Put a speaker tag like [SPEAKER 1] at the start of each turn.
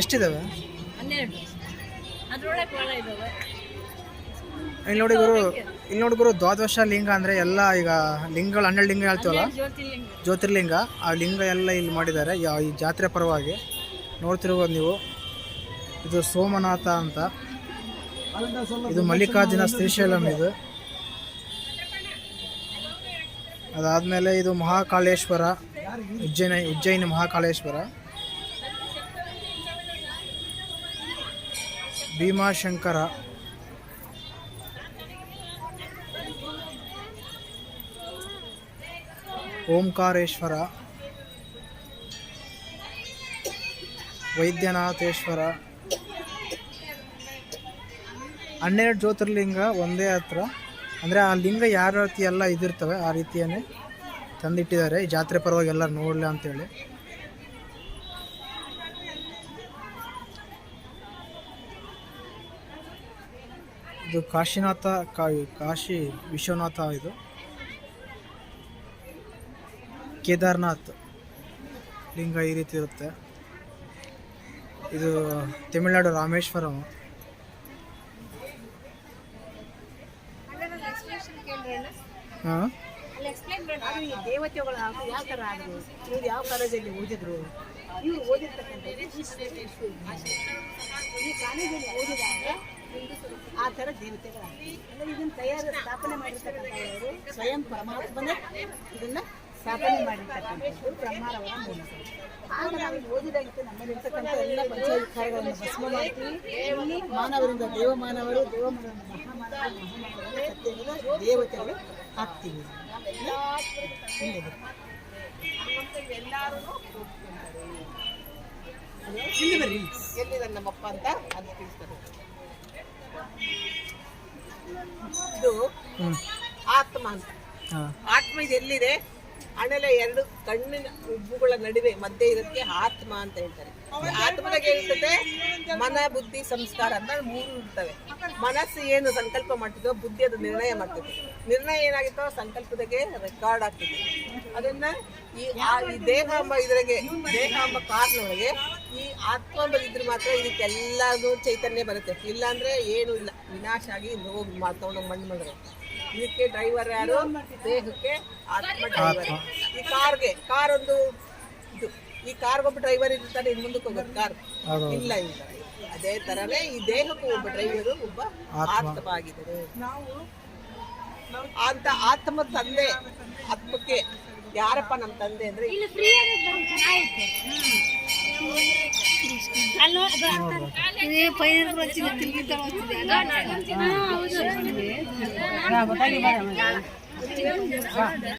[SPEAKER 1] ಎಷ್ಟಿದಾವೆ?
[SPEAKER 2] ಹನ್ನೆರಡು. ಅದ್ರೊಳಗೆ ಒಳ ಇದಾವೆ.
[SPEAKER 1] ಇಲ್ಲಿ ನೋಡಿ ಗುರು ಇಲ್ಲಿ ನೋಡಿ ಗುರು ದ್ವಾದಶ ಲಿಂಗ ಅಂದರೆ ಎಲ್ಲ ಈಗ ಲಿಂಗಗಳು ಹನ್ನೆರಡು ಲಿಂಗ ಹೇಳ್ತೀವಲ್ಲ?
[SPEAKER 2] ಜ್ಯೋತಿರ್ಲಿಂಗ.
[SPEAKER 1] ಜ್ಯೋತಿರ್ಲಿಂಗ. ಆ ಲಿಂಗ ಎಲ್ಲ ಇಲ್ಲಿ ಮಾಡಿದ್ದಾರೆ. ಈ ಜಾತ್ರೆ ಪರವಾಗಿ ನೋಡ್ತಿರ್ಬೋದು ನೀವು. ಇದು ಸೋಮನಾಥ ಅಂತ. ಇದು ಮಲ್ಲಿಕಾರ್ಜುನ ಶ್ರೀಶೈಲಂ ಇದು. ಅದಾದ್ಮೇಲೆ ಇದು ಮಹಾಕಾಳೇಶ್ವರ ಉಜ್ಜಯಿನಿ ಉಜ್ಜಯಿನಿ ಮಹಾಕಾಳೇಶ್ವರ. ಭೀಮಾಶಂಕರ ಓಂಕಾರೇಶ್ವರ. ವೈದ್ಯನಾಥೇಶ್ವರ. ಹನ್ನೆರಡು ಜ್ಯೋತಿರ್ಲಿಂಗ ಒಂದೇ ಹತ್ರ. ಅಂದರೆ ಆ ಲಿಂಗ ಯಾವ ರೀತಿ ಎಲ್ಲ ಇದಿರ್ತವೆ, ಆ ರೀತಿಯೇ ತಂದಿಟ್ಟಿದ್ದಾರೆ. ಈ ಜಾತ್ರೆ ಪರವಾಗಿ ಎಲ್ಲ ನೋಡಲಿ ಅಂತೇಳಿ. ಇದು ಕಾಶಿನಾಥ ಕಾಶಿ ವಿಶ್ವನಾಥ ಇದು. ಕೇದಾರ್ನಾಥ್ ಲಿಂಗ ಈ ರೀತಿ ಇರುತ್ತೆ. ಇದು ತಮಿಳ್ನಾಡು ರಾಮೇಶ್ವರಂ. ಹಾಂ?
[SPEAKER 3] ಯಾವ ಆ ಥರ ದೇವತೆಗಳು ಇದನ್ನ ತಯಾರು, ಸ್ಥಾಪನೆ ಮಾಡಿರ್ತಕ್ಕಂಥವರು ಸ್ವಯಂ ಪರಮಾತ್ಮನೇ ಇದನ್ನ ಸ್ಥಾಪನೆ ಮಾಡಿರ್ತಕ್ಕಂಥದ್ದು ಬ್ರಹ್ಮಾರವರ ಮೂಲಕ. ಆಗ ನಾವು ಓದಿದಾಗಿತ್ತು ನಮ್ಮಲ್ಲಿರ್ತಕ್ಕಂಥ ಎಲ್ಲ ಪಂಚವಿಕಾರಗಳನ್ನು ಭಸ್ಮ ಮಾಡ್ತೀವಿ. ಇಲ್ಲಿ ಮಾನವರಿಂದ ದೇವಮಾನವರು ದೇವಮಾನವರಿಂದ ಮಹಾಮಾನವರು ಮಹಾಮಾನವರು ಸತ್ಯವಿಲ್ಲ ದೇವತೆಗಳು ಆಗ್ತೀವಿ. ಎಲ್ಲರೂ ಬರ್ರಿ
[SPEAKER 4] ಎಲ್ಲಿದ್ದಾರೆ ನಮ್ಮಪ್ಪ ಅಂತ ಅದು ತಿಳಿಸ್ತಾರೆ. ಇದು ಆತ್ಮ ಅಂತ. ಆತ್ಮ ಇದು ಎಲ್ಲಿದೆ? ಎರಡು ಕಣ್ಣಿನ ಉಬ್ಬುಗಳ ನಡುವೆ ಮಧ್ಯೆ ಇರೋಕ್ಕೆ ಆತ್ಮ ಅಂತ ಹೇಳ್ತಾರೆ. ಆತ್ಮದಾಗ ಹೇಳ್ತದೆ ಮನ ಬುದ್ಧಿ ಸಂಸ್ಕಾರ ಅಂತ ಮೂರು ಇರ್ತವೆ. ಮನಸ್ಸು ಏನು ಸಂಕಲ್ಪ ಮಾಡ್ತಿದ್ದೋ ಬುದ್ಧಿ ಅದು ನಿರ್ಣಯ ಮಾಡ್ತದೆ. ನಿರ್ಣಯ ಏನಾಗಿತ್ತೋ ಸಂಕಲ್ಪದಾಗೆ ರೆಕಾರ್ಡ್ ಆಗ್ತದೆ. ಅದನ್ನ ಈ ದೇಹ ಎಂಬ ಇದ್ರಾಗೆ ದೇಹ ಎಂಬ ಕಾರ್ನೊಳಗೆ ಈ ಆತ್ಮ ಮಾತ್ರ ಇದಕ್ಕೆಲ್ಲದೂ ಚೈತನ್ಯ ಬರುತ್ತೆ. ಇಲ್ಲಾಂದ್ರೆ ಏನು ಇಲ್ಲ. ವಿನಾಶ ಆಗಿ ಹೋಗಿ ತಗೊಂಡು ಮಣ್ಣು ಮಾಡಿದ್ರೆ ಇದಕ್ಕೆ ಡ್ರೈವರ್ ಯಾರು? ದೇಹಕ್ಕೆ ಆತ್ಮ ಡ್ರೈವರ್ ಈ ಕಾರ್ಗೆ ಕಾರ್ ಒಂದು ಇದು. ಈ ಕಾರ್ಗೊಬ್ಬ ಡ್ರೈವರ್ ಇರ್ತಾನೆ ಇನ್ ಮುಂದಕ್ಕೆ ಹೋಗೋದು ಕಾರ್. ಇಲ್ಲ ಇಲ್ಲ. ಅದೇ ತರನೇ ಈ ದೇಹಕ್ಕೂ ಒಬ್ಬ ಡ್ರೈವರು ಒಬ್ಬ ಆತ್ಮ. ಆಗಿದ್ದಾರೆ ಅಂತ ಆತ್ಮ ತಂದೆ ಆತ್ಮಕ್ಕೆ ಯಾರಪ್ಪ ನಮ್ಮ ತಂದೆ ಅಂದ್ರೆ
[SPEAKER 2] పైన వచ్చింది తిరిగి వచ్చింది.